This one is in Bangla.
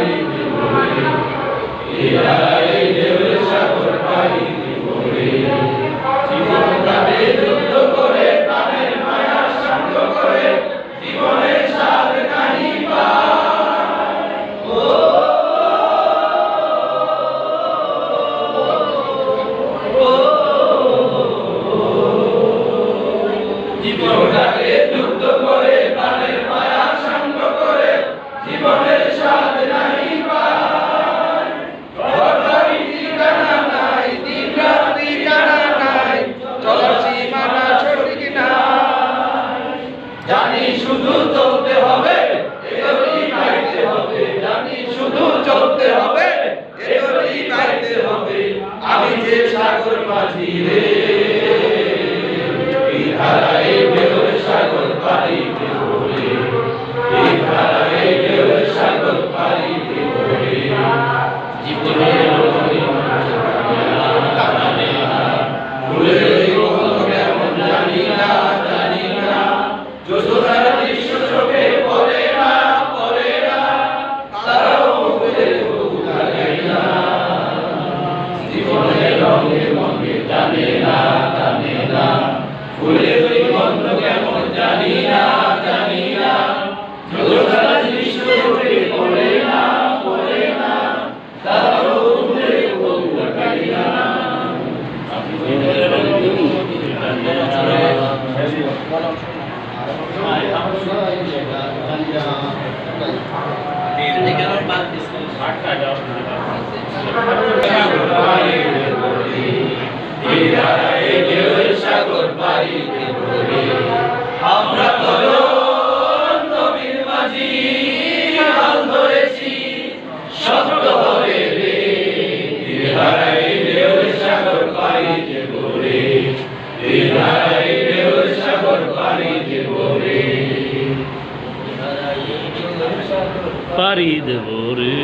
Maria. শুধু চলতে হবে জানি শুধু চলতে হবে এগোলেই গাইতে হবে। আমি যে সাগর মাঝি রে সাগর। যশোদার দৃশ্য চোখে পড়ে না পড়ে না তারাও মুখে বহু লাগাই না জীবনের রঙে মনে জানে না জানে না ফুলে ওই গন্ধ কেমন জানি না জানি না যশোদার দৃশ্য চোখে পড়ে না পড়ে না তারাও মুখে বহু লাগাই না সাগর পারি দেব রে